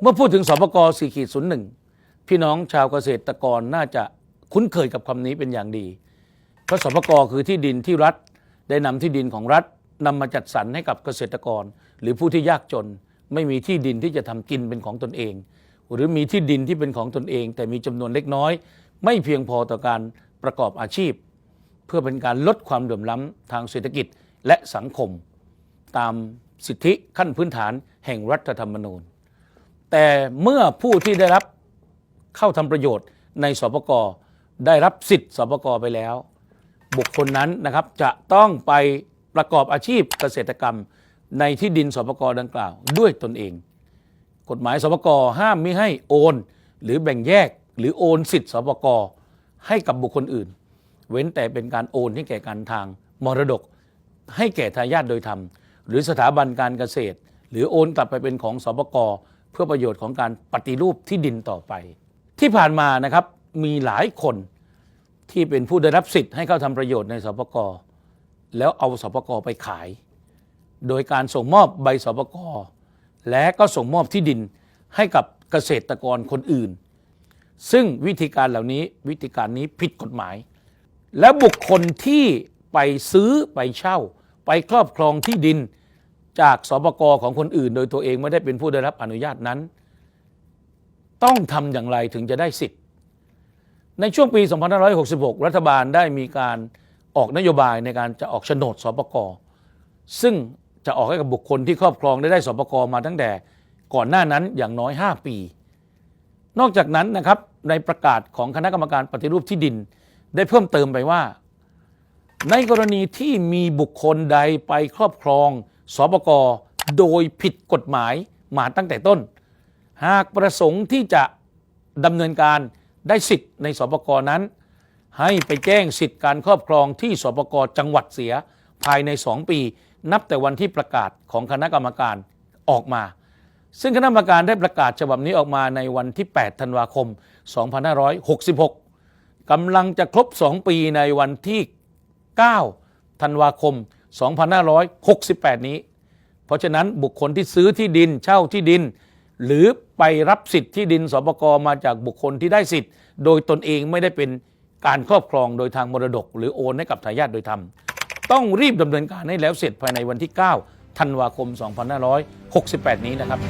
เมื่อพูดถึงสปก4ขีด01พี่น้องชาวเกษตรกรน่าจะคุ้นเคยกับคำนี้เป็นอย่างดีเพราะสปกคือที่ดินที่รัฐ ได้นำที่ดินของรัฐนำมาจัดสรรให้กับเกษตรกร หรือผู้ที่ยากจน ไม่มีที่ดินที่จะทำกินเป็นของตนเอง หรือมีที่ดินที่เป็นของตนเอง แต่มีจำนวนเล็กน้อย ไม่เพียงพอต่อการประกอบอาชีพ เพื่อเป็นการลดความเหลื่อมล้ำทางเศรษฐกิจและสังคม ตามสิทธิขั้นพื้นฐานแห่งรัฐธรรมนูญ แต่เมื่อผู้ที่ได้รับเข้าทำประโยชน์ในสปกได้รับสิทธิ์สปกไปแล้ว บุคคลนั้นนะครับจะต้องไปประกอบอาชีพเกษตรกรรมในที่ดินสปกดังกล่าว ด้วยตนเอง กฎหมายสปกห้ามไม่ให้โอน หรือแบ่งแยกหรือโอนสิทธิ์สปกให้กับบุคคลอื่น เว้นแต่เป็นการโอนให้แก่การทางมรดก ให้แก่ทายาทโดยธรรม หรือสถาบันการเกษตร หรือโอนกลับไปเป็นของสปก พื่อประโยชน์ของการปฏิรูปที่ดินต่อไป ที่ผ่านมานะครับมีหลายคนที่เป็นผู้ได้รับสิทธิ์ให้เข้าทำประโยชน์ในสปกแล้วเอาสปกไปขาย โดยการส่งมอบใบสปกและก็ส่งมอบที่ดินให้กับเกษตรกรคนอื่น ซึ่งวิธีการเหล่านี้วิธีการนี้ผิดกฎหมาย แล้วบุคคลที่ไปซื้อไปเช่า ไปครอบครองที่ดิน จากสปกของคนอื่น โดยตัวเองไม่ได้เป็นผู้ได้รับอนุญาตนั้น ต้องทำอย่างไรถึงจะได้สิทธิ์ ในช่วงปี 2566 รัฐบาลได้มีการออกนโยบายในการจะออกโฉนดสปกซึ่งจะออกให้กับบุคคลที่ครอบครองได้ได้สปกมาตั้งแต่ก่อนหน้านั้นอย่างน้อย 5 ปี นอกจากนั้นนะครับในประกาศของคณะกรรมการปฏิรูปที่ดิน ได้เพิ่มเติมไปว่า ในกรณีที่มีบุคคลใดไปครอบครอง สปกโดยผิดกฎหมายมาตั้งแต่ต้น หากประสงค์ที่จะดำเนินการได้สิทธิ์ในสปกนั้น ให้ไปแจ้งสิทธิ์การครอบครองที่สปกจังหวัดเสียภายใน 2 ปี นับแต่วันที่ประกาศของคณะกรรมการออกมา ซึ่งคณะกรรมการได้ประกาศฉบับนี้ออกมาในวันที่ 8 ธันวาคม 2566กำลังจะครบ 2 ปีในวันที่ 9 ธันวาคม 2568 นี้ เพราะฉะนั้นบุคคลที่ซื้อที่ดินเช่าที่ดิน หรือไปรับสิทธิ์ที่ดินสปกมาจากบุคคลที่ได้สิทธิ์ โดยตนเองไม่ได้เป็นการครอบครองโดยทางมรดก หรือโอนให้กับทายาทโดยธรรมต้องรีบดำเนินการให้แล้วเสร็จภายในวันที่ 9 ธันวาคม 2568 นี้นะครับ